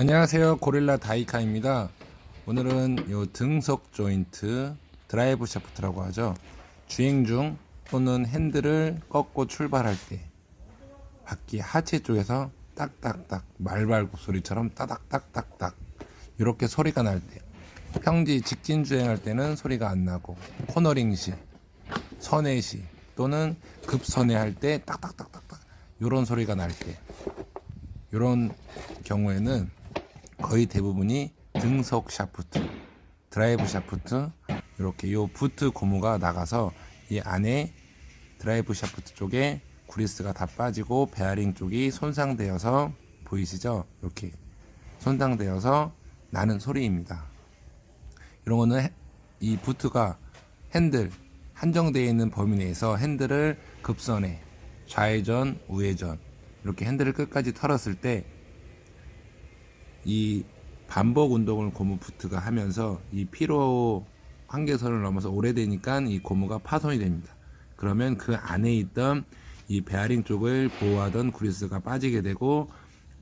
안녕하세요. 고릴라 다이카입니다. 오늘은 요 등속 조인트 드라이브 샤프트라고 하죠. 주행 중 또는 핸들을 꺾고 출발할 때 바퀴 하체 쪽에서 딱딱딱 말발굽 소리처럼 따닥딱딱딱 이렇게 소리가 날 때 평지 직진 주행할 때는 소리가 안 나고 코너링 시 선회 시 또는 급선회 할 때 딱딱딱딱딱 이런 소리가 날 때 이런 경우에는 거의 대부분이 등속 샤프트, 드라이브 샤프트 이렇게 요 부트 고무가 나가서 이 안에 드라이브 샤프트 쪽에 구리스가 다 빠지고 베어링 쪽이 손상되어서 보이시죠? 이렇게 손상되어서 나는 소리입니다. 이런 거는 해- 이 부트가 핸들 한정되어 있는 범위 내에서 핸들을 급선에 좌회전, 우회전 이렇게 핸들을 끝까지 털었을 때 이 반복 운동을 고무 부트가 하면서 이 피로 한계선을 넘어서 오래되니까 이 고무가 파손이 됩니다. 그러면 그 안에 있던 이 베어링 쪽을 보호하던 구리스가 빠지게 되고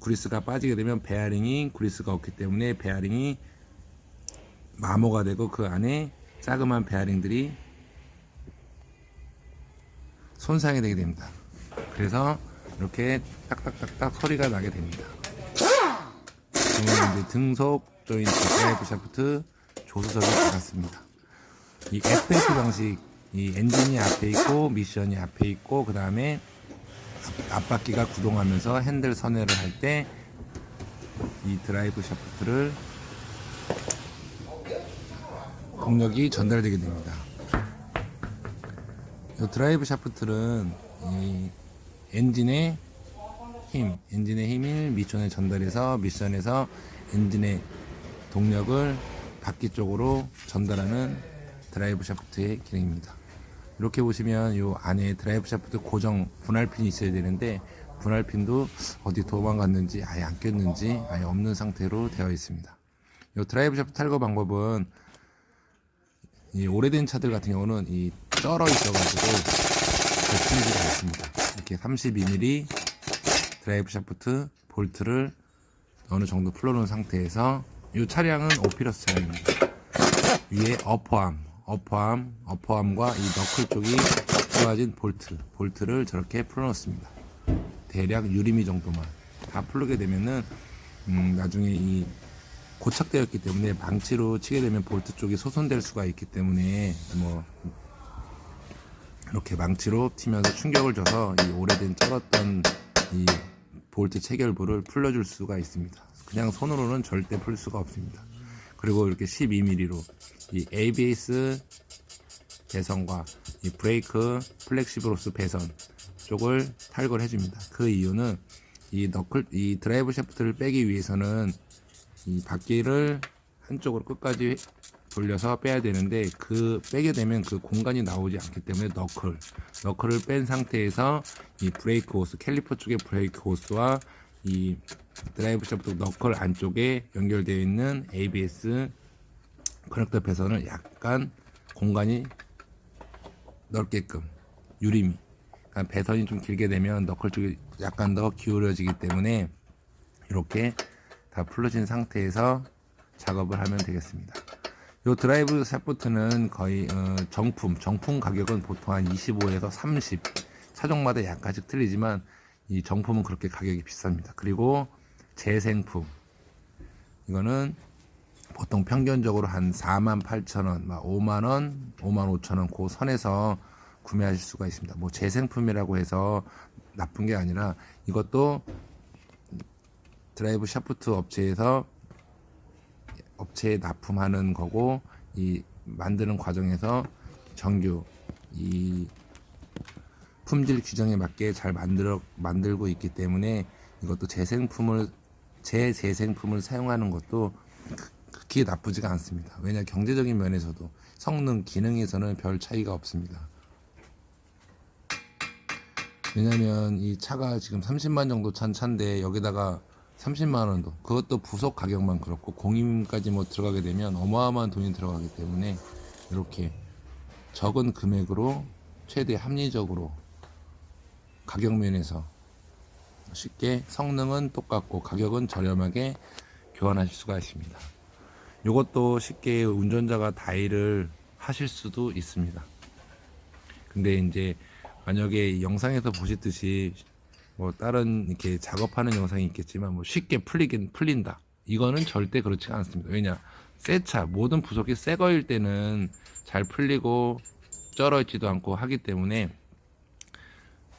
구리스가 빠지게 되면 베어링이 구리스가 없기 때문에 베어링이 마모가 되고 그 안에 자그마한 베어링들이 손상이 되게 됩니다. 그래서 이렇게 딱딱딱딱 소리가 나게 됩니다. 이제 등속 조인트 드라이브 샤프트 조수석이 나갔습니다. 이 FS 방식, 이 엔진이 앞에 있고 미션이 앞에 있고 그 다음에 앞바퀴가 구동하면서 핸들 선회를 할 때 이 드라이브 샤프트를 동력이 전달되게 됩니다. 이 드라이브 샤프트는 이 엔진의 힘, 엔진의 힘을 미션에 전달해서 미션에서 엔진의 동력을 바퀴 쪽으로 전달하는 드라이브 샤프트의 기능입니다. 이렇게 보시면 이 안에 드라이브 샤프트 고정 분할핀이 있어야 되는데 분할핀도 어디 도망갔는지 아예 안 꼈는지 아예 없는 상태로 되어 있습니다. 이 드라이브 샤프트 탈거 방법은 이 오래된 차들 같은 경우는 이 쩔어 있어가지고 풀리지가 않습니다. 이렇게 32mm 드라이브 샤프트 볼트를 어느 정도 풀어놓은 상태에서 이 차량은 오피러스 차량입니다. 위에 어퍼암, 어퍼암, 어퍼암과 이 너클 쪽이 들어가진 볼트, 볼트를 저렇게 풀어놓습니다. 대략 유리미 정도만 다 풀게 되면은 음, 나중에 이 고착되어 있기 때문에 망치로 치게 되면 볼트 쪽이 소손될 수가 있기 때문에 뭐 이렇게 망치로 튀면서 충격을 줘서 이 오래된 쩔었던 이 볼트 체결부를 풀려줄 수가 있습니다. 그냥 손으로는 절대 풀 수가 없습니다. 그리고 이렇게 12mm로 이 ABS 배선과 이 브레이크 플렉시브로스 배선 쪽을 탈거를 해줍니다. 그 이유는 이 너클 이 드라이브 샤프트를 빼기 위해서는 이 바퀴를 한쪽으로 끝까지 돌려서 빼야 되는데 그 빼게 되면 그 공간이 나오지 않기 때문에 너클 너클을 뺀 상태에서 이 브레이크 호스 캘리퍼 쪽의 브레이크 호스와 이 드라이브 샤프트 너클 안쪽에 연결되어 있는 ABS 커넥터 배선을 약간 공간이 넓게끔 유리미 그러니까 배선이 좀 길게 되면 너클 쪽이 약간 더 기울어지기 때문에 이렇게 다 풀어진 상태에서 작업을 하면 되겠습니다. 요 드라이브 샤프트는 거의 어, 정품 정품 가격은 보통 한 25에서 30 차종마다 약간씩 틀리지만 이 정품은 그렇게 가격이 비쌉니다. 그리고 재생품 이거는 보통 평균적으로 한 4만 8천 원, 5만 원, 5만 5천 원, 그 선에서 구매하실 수가 있습니다. 뭐 재생품이라고 해서 나쁜 게 아니라 이것도 드라이브 샤프트 업체에서 업체에 납품하는 거고 이 만드는 과정에서 정규 이 품질 규정에 맞게 잘 만들어 만들고 있기 때문에 이것도 재생품을 재재생품을 사용하는 것도 그- 극히 나쁘지가 않습니다. 왜냐 경제적인 면에서도 성능 기능에서는 별 차이가 없습니다. 왜냐면 이 차가 지금 30만 정도 찬 차인데 여기다가 30만 원도 그것도 부속 가격만 그렇고 공임까지 뭐 들어가게 되면 어마어마한 돈이 들어가기 때문에 이렇게 적은 금액으로 최대 합리적으로 가격 면에서 쉽게 성능은 똑같고 가격은 저렴하게 교환하실 수가 있습니다. 이것도 쉽게 운전자가 다이를 하실 수도 있습니다. 근데 이제 만약에 영상에서 보시듯이 뭐 다른 이렇게 작업하는 영상이 있겠지만 뭐 쉽게 풀리긴 풀린다. 이거는 절대 그렇지 않습니다. 왜냐 새 차 모든 부속이 새 거일 때는 잘 풀리고 쩔어 있지도 않고 하기 때문에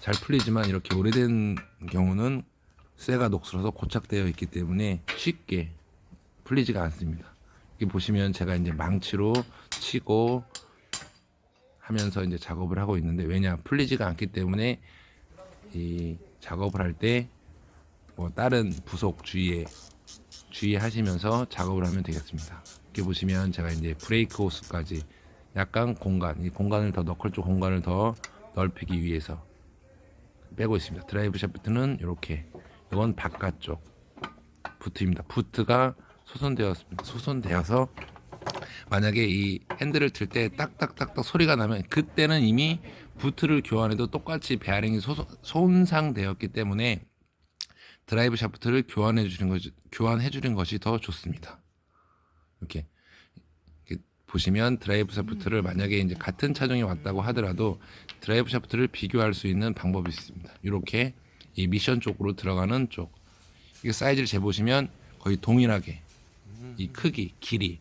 잘 풀리지만 이렇게 오래된 경우는 쇠가 녹슬어서 고착되어 있기 때문에 쉽게 풀리지가 않습니다. 여기 보시면 제가 이제 망치로 치고 하면서 이제 작업을 하고 있는데 왜냐 풀리지가 않기 때문에 이 작업을 할 때 뭐 다른 부속 주위에 주의하시면서 작업을 하면 되겠습니다. 이렇게 보시면 제가 이제 브레이크 호스까지 약간 공간, 이 공간을 더 너클 쪽 공간을 더 넓히기 위해서 빼고 있습니다. 드라이브 샤프트는 이렇게 이건 바깥쪽 부트입니다. 부트가 소선되었습니다. 소선되어서 만약에 이 핸들을 틀 때 딱딱딱딱 소리가 나면 그때는 이미 부트를 교환해도 똑같이 베어링이 소, 손상되었기 때문에 드라이브 샤프트를 교환해 주는 것이 교환해 주는 것이 더 좋습니다. 이렇게, 이렇게 보시면 드라이브 샤프트를 만약에 이제 같은 차종이 왔다고 하더라도 드라이브 샤프트를 비교할 수 있는 방법이 있습니다. 이렇게 이 미션 쪽으로 들어가는 쪽 이게 사이즈를 재보시면 거의 동일하게 이 크기, 길이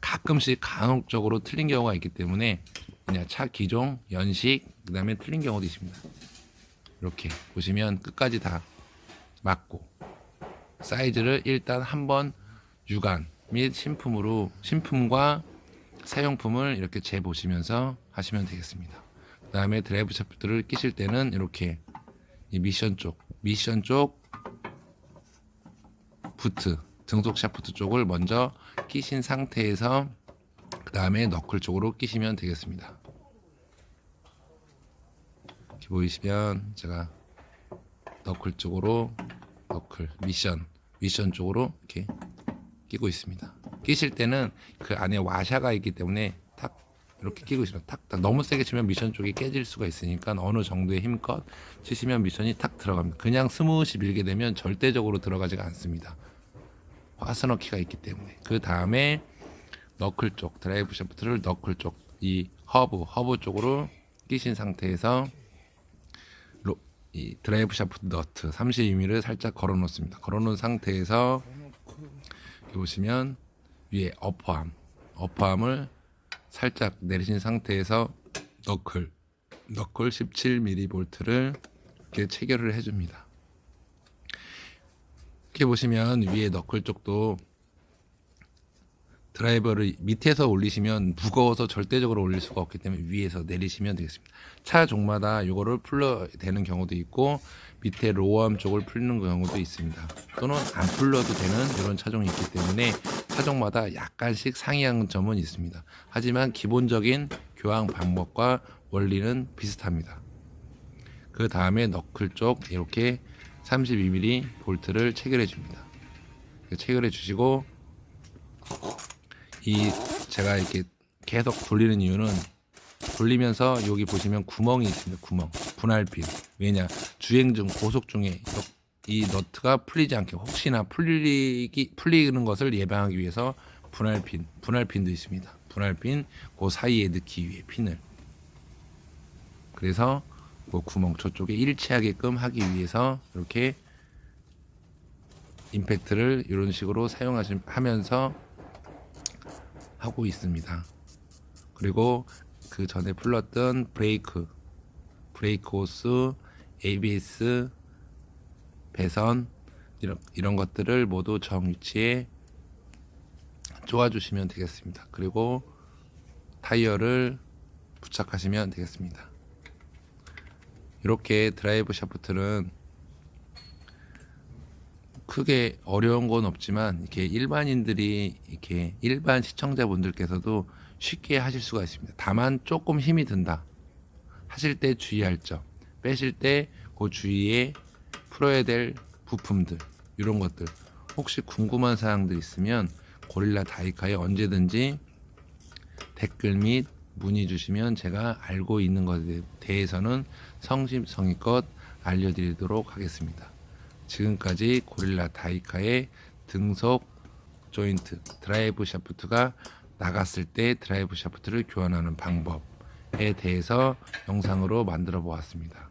가끔씩 간혹적으로 틀린 경우가 있기 때문에 그냥 차 기종, 연식, 그 다음에 틀린 경우도 있습니다. 이렇게 보시면 끝까지 다 맞고 사이즈를 일단 한번 유관 및 신품으로 신품과 사용품을 이렇게 재보시면서 하시면 되겠습니다. 그 다음에 드라이브 샤프트를 끼실 때는 이렇게 이 미션 쪽, 미션 쪽 부트, 등속 샤프트 쪽을 먼저 끼신 상태에서 그 다음에 너클 쪽으로 끼시면 되겠습니다. 보이시면 제가 너클 쪽으로 너클 미션 미션 쪽으로 이렇게 끼고 있습니다. 끼실 때는 그 안에 와샤가 있기 때문에 탁 이렇게 끼고 있습니다. 탁탁 너무 세게 치면 미션 쪽이 깨질 수가 있으니까 어느 정도의 힘껏 치시면 미션이 탁 들어갑니다. 그냥 스무시 밀게 되면 절대적으로 들어가지가 않습니다. 화스너 키가 있기 때문에 그 다음에 너클 쪽 드라이브 샤프트를 너클 쪽 이 허브 허브 쪽으로 끼신 상태에서 로, 이 드라이브 샤프트 너트 32mm를 살짝 걸어 놓습니다. 걸어 놓은 상태에서 여기 보시면 위에 어퍼암 어퍼암을 살짝 내리신 상태에서 너클 너클 17mm 볼트를 이렇게 체결을 해줍니다. 이렇게 보시면 위에 너클 쪽도 드라이버를 밑에서 올리시면 무거워서 절대적으로 올릴 수가 없기 때문에 위에서 내리시면 되겠습니다. 차 종마다 이거를 풀러 되는 경우도 있고 밑에 로어암 쪽을 풀는 경우도 있습니다. 또는 안 풀러도 되는 이런 차종이 있기 때문에 차종마다 약간씩 상이한 점은 있습니다. 하지만 기본적인 교환 방법과 원리는 비슷합니다. 그 다음에 너클 쪽 이렇게 32mm 볼트를 체결해 줍니다. 체결해 주시고 이 제가 이렇게 계속 돌리는 이유는 돌리면서 여기 보시면 구멍이 있습니다. 구멍 분할핀 왜냐 주행 중 고속 중에 이 너트가 풀리지 않게 혹시나 풀리기 풀리는 것을 예방하기 위해서 분할핀 분할핀도 있습니다. 분할핀 그 사이에 넣기 위해 핀을 그래서 그 구멍 저쪽에 일치하게끔 하기 위해서 이렇게 임팩트를 이런 식으로 사용하면서 하고 있습니다. 그리고 그 전에 풀렀던 브레이크, 브레이크 호스, ABS, 배선 이런 이런 것들을 모두 정 위치에 쪼아주시면 되겠습니다. 그리고 타이어를 부착하시면 되겠습니다. 이렇게 드라이브 샤프트는 크게 어려운 건 없지만 이렇게 일반인들이 이렇게 일반 시청자분들께서도 쉽게 하실 수가 있습니다. 다만 조금 힘이 든다. 하실 때 주의할 점, 빼실 때 그 주위에 풀어야 될 부품들 이런 것들 혹시 궁금한 사항들 있으면 고릴라 다이카에 언제든지 댓글 및 문의 주시면 제가 알고 있는 것에 대해서는 성심성의껏 알려드리도록 하겠습니다. 지금까지 고릴라 다이카의 등속 조인트 드라이브 샤프트가 나갔을 때 드라이브 샤프트를 교환하는 방법에 대해서 영상으로 만들어 보았습니다.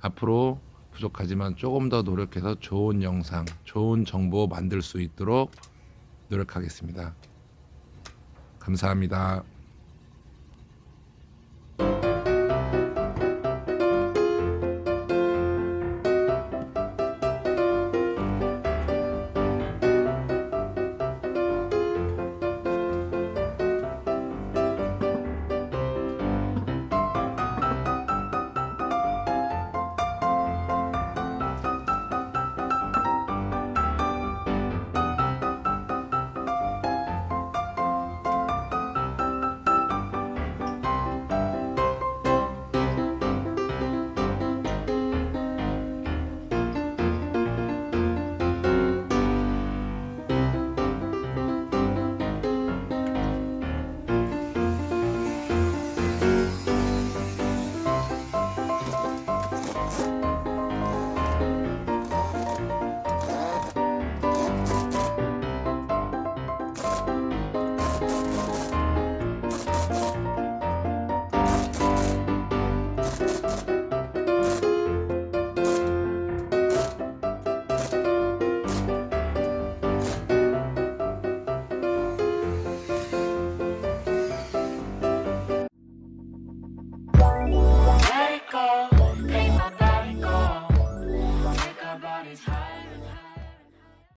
앞으로 부족하지만 조금 더 노력해서 좋은 영상, 좋은 정보 만들 수 있도록 노력하겠습니다. 감사합니다.